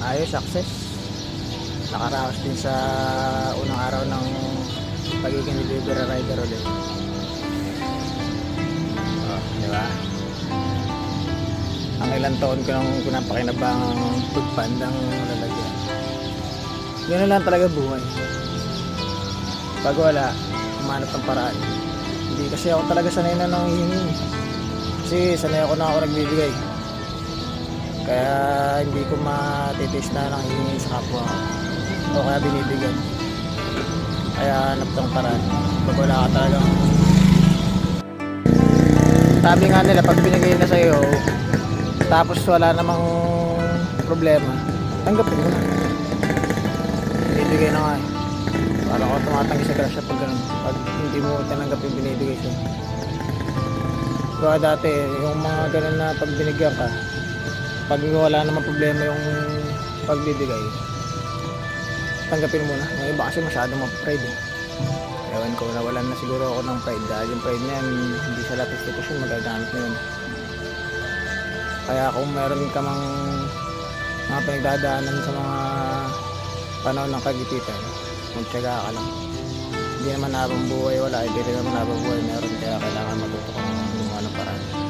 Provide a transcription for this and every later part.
ayos, success. Nakaraos din sa unang araw ng pagiging delivery rider ulit. Oh, di ba? Ang ilang taon ko nang pinapakinabang food pandang lalagyan. Ganun lang talaga buhay. Pag wala, umanap ng paraan. Hindi kasi ako talaga sanay na nang hihingi. Kasi sanay ako na ako nagbibigay. Kaya hindi ko matitis na nang hihingi sa kapwa ko. O kaya binibigyan. Kaya hanap ng paraan. Pag wala ka talagang sabi nga nila pag binigay na sa'yo tapos wala namang problema tanggapin mo na binibigay na nga eh parang ako tumatanggi sa grasya pag ganun pag hindi mo tinanggap yung binibigay sa'yo kaya dati yung mga ganun na pag binigyan ka pag wala namang problema yung pagbibigay tanggapin mo na yung iba kasi masyadong ma-pride eh Ewan ko, nawalan na siguro ako ng pride dahil yung pride na yan, hindi sa lahat institusyon magagamit na yun. Kaya kung meron ka mang mga pinagdadaanan sa mga panahon ng kagipitan, magtyaga ka lang. Hindi naman habang buhay wala, hindi rin naman habang buhay meron, kaya kailangan matuto gumawa ng paraan.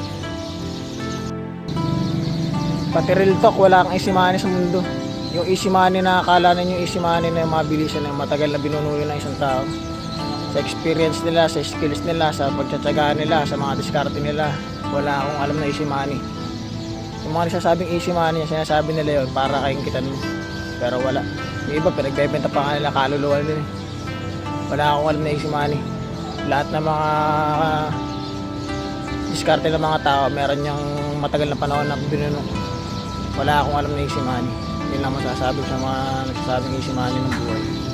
Pati real talk, wala kang easy money sa mundo. Yung easy money na akala ninyo easy money na yung mabilisan na yung matagal na binunuyo ng isang tao sa experience nila, sa skills nila, sa pagtsatsaga nila, sa mga diskarte nila. Wala akong alam na easy money. Yung mga nagsasabing easy money, sinasabi nila yun para kayong kitan mo. Pero wala. Yung iba, pinagbebenta pa nga nila kaluluwa nila. eh. Wala akong alam na easy money. Lahat ng mga diskarte ng mga tao, meron niyang matagal na panahon na binuno. Wala akong alam na easy money. Yun lang masasabi sa mga nagsasabing easy money ng buhay.